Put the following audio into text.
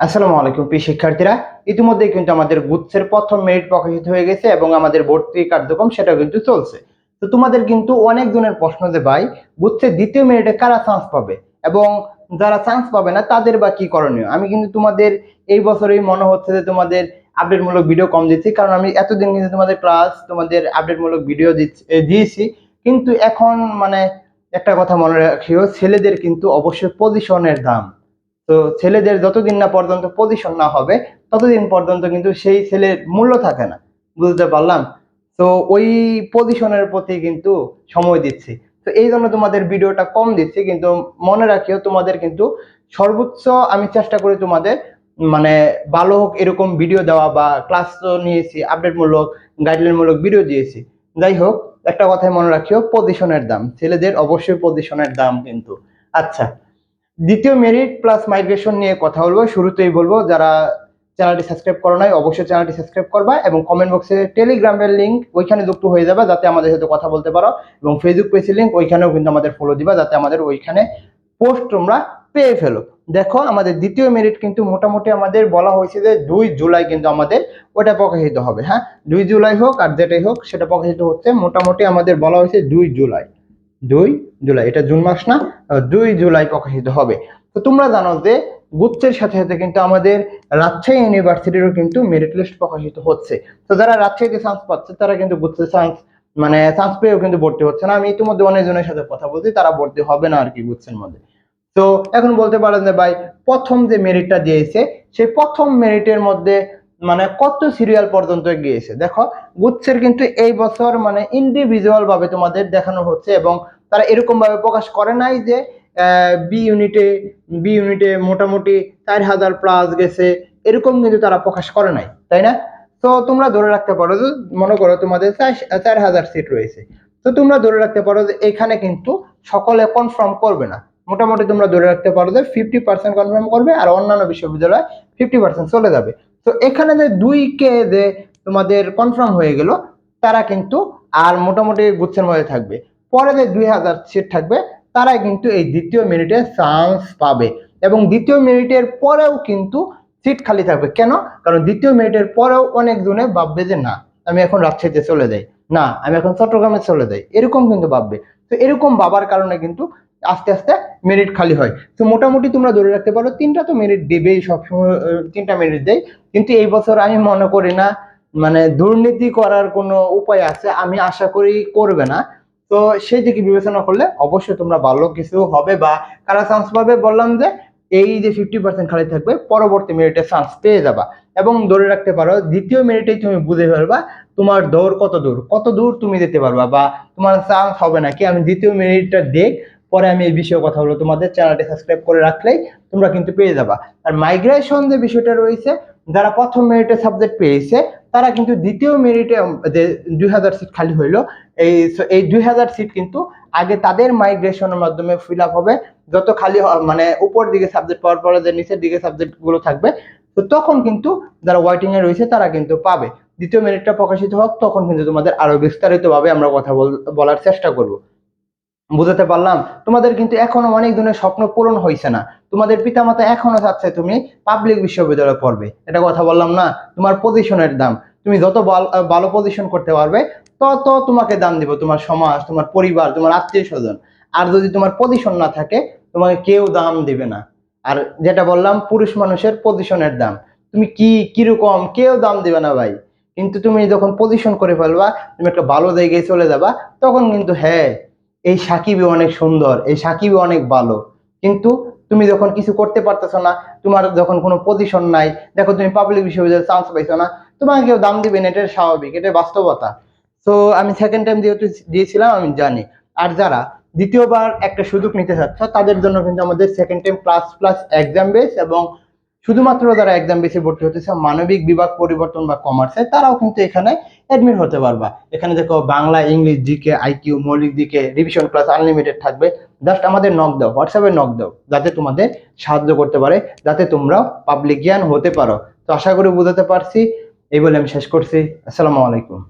আসসালামু আলাইকুম, প্রিয় শিক্ষার্থীরা। ইতিমধ্যে কিন্তু আমাদের গুচ্ছের প্রথম মেরিট প্রকাশিত হয়ে গেছে এবং আমাদের ভর্তি কার্যক্রম সেটাও কিন্তু চলছে। তো তোমাদের কিন্তু অনেক জনের প্রশ্ন যে, ভাই গুচ্ছের দ্বিতীয় মেরিটে কারা চান্স পাবে? এবং যারা চান্স পাবে না, তাদের বা কি করণীয়? আমি কিন্তু তোমাদের এই বছরেই মনে হচ্ছে যে, তোমাদের আপডেটমূলক ভিডিও কম দিচ্ছি, কারণ আমি এতদিন কিন্তু তোমাদের ক্লাস তোমাদের আপডেটমূলক ভিডিও দিয়েছি। কিন্তু এখন মানে একটা কথা মনে রাখিও, ছেলেদের কিন্তু অবশ্যই পজিশনের দাম। তো ছেলেদের যতদিন না পর্যন্ত পজিশন না হবে, ততদিন পর্যন্ত কিন্তু সেই ছেলের মূল্য থাকে না। বুঝতে পারলাম? তো ওই পজিশনের প্রতি কিন্তু সময় দিচ্ছি। তো এই জন্য তোমাদের ভিডিওটা কম দিচ্ছি, কিন্তু মনে রাখিও তোমাদের কিন্তু সর্বোচ্চ আমি চেষ্টা করি তোমাদের মানে ভালো হোক এরকম ভিডিও দেওয়া বা ক্লাস তো নিয়েছি আপডেটমূলক গাইডলাইনমূলক ভিডিও দিয়েছি। যাই হোক, একটা কথাই মনে রাখিও পজিশনের দাম। ছেলেদের অবশ্যই পজিশনের দাম কিন্তু। আচ্ছা দ্বিতীয় মেরিট প্লাস মাইগ্রেশন নিয়ে কথা বলব। শুরুতেই বলব, যারা চ্যানেলটি সাবস্ক্রাইব করো নাই, অবশ্যই চ্যানেলটি সাবস্ক্রাইব করবা এবং কমেন্ট বক্সে টেলিগ্রামের লিঙ্ক ওইখানে যুক্ত হয়ে যাবে যাতে আমাদের সাথে কথা বলতে পারো এবং ফেসবুক পেজের লিঙ্ক ওইখানেও কিন্তু আমাদের ফলো দিবা যাতে আমাদের ওইখানে পোস্ট তোমরা পেয়ে ফেলো। দেখো, আমাদের দ্বিতীয় মেরিট কিন্তু মোটামুটি আমাদের বলা হয়েছে যে দুই জুলাই কিন্তু আমাদের ওটা প্রকাশিত হবে হ্যাঁ? দুই জুলাই হোক আর যেটাই হোক, সেটা প্রকাশিত হচ্ছে। মোটামুটি আমাদের বলা হয়েছে দুই জুলাই। দুই জুলাই, এটা জুন মাস না দুই জুলাই প্রকাশিত হবে। তো তোমরা জানো যে গুচ্ছের সাথে সাথে কিন্তু আমাদের রাজশাহী ইউনিভার্সিটিরও কিন্তু মেরিট লিস্ট প্রকাশিত হচ্ছে। তো যারা রাজশাহীতে চান্স পাচ্ছে, তারা কিন্তু গুচ্ছের চান্স মানে চান্স পেয়েও কিন্তু ভর্তি হচ্ছে না। আমি ইতিমধ্যে অনেকজনের সাথে কথা বলছি, তারা ভর্তি হবে না আর কি গুচ্ছের মধ্যে। তো এখন বলতে পারেন যে ভাই, প্রথম যে মেরিটটা দিয়েছে, সেই প্রথম মেরিটের মধ্যে মানে কত সিরিয়াল পর্যন্ত গিয়েছে? দেখো গুচ্ছের কিন্তু এই বছর মানে ইন্ডিভিজুয়াল ভাবে তোমাদের দেখানো হচ্ছে এবং তারা এরকম ভাবে প্রকাশ করে নাই যে বি ইউনিটে বি ইউনিটে মোটামুটি চার হাজার প্লাস গেছে, এরকম কিন্তু তারা প্রকাশ করে নাই, তাই না? তো তোমরা ধরে রাখতে পারো যে, মনে করো তোমাদের চার হাজার সিট রয়েছে। তো তোমরা ধরে রাখতে পারো যে, এখানে কিন্তু সকলে কনফার্ম করবে না। মোটামুটি তোমরা ধরে রাখতে পারো যে ফিফটি পার্সেন্ট কনফার্ম করবে আর অন্যান্য বিশ্ববিদ্যালয় ফিফটি পার্সেন্ট চলে যাবে। তো এখানে যে দুই কে যে তোমাদের কনফার্ম হয়ে গেল, তারা কিন্তু আর মোটামুটি গুচ্ছের মধ্যে থাকবে। পরে যে দুই হাজার সিট থাকবে, তারাই কিন্তু এই দ্বিতীয় মিনিটে চান্স পাবে। এবং দ্বিতীয় মিনিটের পরেও কিন্তু সিট খালি থাকবে। কেন? কারণ দ্বিতীয় মিনিটের পরেও অনেক জনে ভাববে যে, না, আমি এখন রাজশাহীতে চলে যাই। না, আমি এখন চট্টগ্রামে চলে যাই। এরকম কিন্তু ভাববে। তো এরকম ভাবার কারণে কিন্তু আস্তে আস্তে মেরিট খালি হয়। তো মোটামুটি তোমরা ধরে রাখতে পারো, তিনটা তো মেরিট দেবেই সবসময় তিনটা মেরিট দেয় কিন্তু এই বছর আমি মনে করি না মানে দুর্নীতি করার কোনো উপায় আছে, আমি আশা করি করবে না। তো সেই দিকে বিবেচনা করলে অবশ্যই তোমরা ভালো কিছু হবে বা কারা চান্স পাবে বললাম যে, এই যে ফিফটি পার্সেন্ট খালি থাকবে, পরবর্তী মিনিটে চান্স পেয়ে যাবা। এবং ধরে রাখতে পারো, দ্বিতীয় মিনিটেই তুমি বুঝে ফেলবা, তোমার দৌড় কত দূর? কত দূর তুমি যেতে পারবা বা তোমার চান্স হবে নাকি? আমি দ্বিতীয় মিনিটটা দেখ, পরে আমি এই বিষয়ে কথা বলব। তোমাদের চ্যানেলটি সাবস্ক্রাইব করে রাখলেই তোমরা কিন্তু পেয়ে যাবা। আর মাইগ্রেশন যে বিষয়টা রয়েছে, যারা প্রথম মেরিটে সাবজেক্ট পেয়েছে তারা কিন্তু দ্বিতীয় মেরিটে যে দুই হাজার সিট খালি হইল, এই এই দুই হাজার সিট কিন্তু আগে তাদের মাইগ্রেশনের মাধ্যমে ফিল আপ হবে। যত খালি মানে উপর দিকে সাবজেক্ট পাওয়ার পরে যে নিচের দিকে সাবজেক্টগুলো থাকবে, তো তখন কিন্তু যারা ওয়াইটিং এ রয়েছে তারা কিন্তু পাবে। দ্বিতীয় মেরিটটা প্রকাশিত হোক, তখন কিন্তু তোমাদের আরও বিস্তারিত ভাবে আমরা কথা বল- বলার চেষ্টা করব। বুঝাতে পারলাম? তোমাদের কিন্তু এখনও অনেক দিনের স্বপ্ন পূরণ হয়েছে না। তোমাদের পিতামাতা এখনও চাচ্ছে তুমি পাবলিক বিশ্ববিদ্যালয়ে পড়বে। এটা কথা বললাম না? তোমার পজিশনের দাম। তুমি যত ভালো পজিশন করতে পারবে, তত তোমাকে দাম দিব তোমার সমাজ, তোমার পরিবার, তোমার আত্মীয় স্বজন। আর যদি তোমার পজিশন না থাকে, তোমাকে কেউ দাম দিবে না। আর যেটা বললাম, পুরুষ মানুষের পজিশনের দাম। তুমি কি, কীরকম, কেউ দাম দিবে না ভাই। কিন্তু তুমি যখন পজিশন করে ফেলবা, তুমি একটা ভালো জায়গায় চলে যাবা, তখন কিন্তু হ্যাঁ এই সাকিবই অনেক সুন্দর, এই সাকিবই অনেক ভালো। কিন্তু তুমি যখন কিছু করতে পারতেছো না, তোমার যখন কোনো পজিশন নাই, দেখো তুমি পাবলিক বিশ্ববিদ্যালয়ে চান্স পাইছো না, তোমাকে কেউ দাম দিবে না এটা স্বাভাবিক এটা বাস্তবতা। তো আমি সেকেন্ড টাইম যেহেতু দিয়েছিলাম, আমি জানি। আর যারা দ্বিতীয়বার একটা সুযোগ নিতে চাচ্ছ, তাদের জন্য কিন্তু আমাদের second time class plus exam base এবং শুধুমাত্র যারা এক্সাম বেশি ভর্তি হতেছে মানবিক বিভাগ পরিবর্তন বা কমার্সে তারাও কিন্তু এখানে অ্যাডমিট হতে পারবা। এখানে দেখো বাংলা, ইংলিশ জিকে আইকিউ মৌলিক দিকে রিভিশন ক্লাস আনলিমিটেড থাকবে। জাস্ট আমাদের নক দাও হোয়াটসঅ্যাপে নক দাও, যাতে তোমাদের সাহায্য করতে পারে, যাতে তোমরাও পাবলিক জ্ঞান হতে পারো। তো আশা করি বোঝাতে পারছি, এই বলে আমি শেষ করছি। আসসালামু আলাইকুম।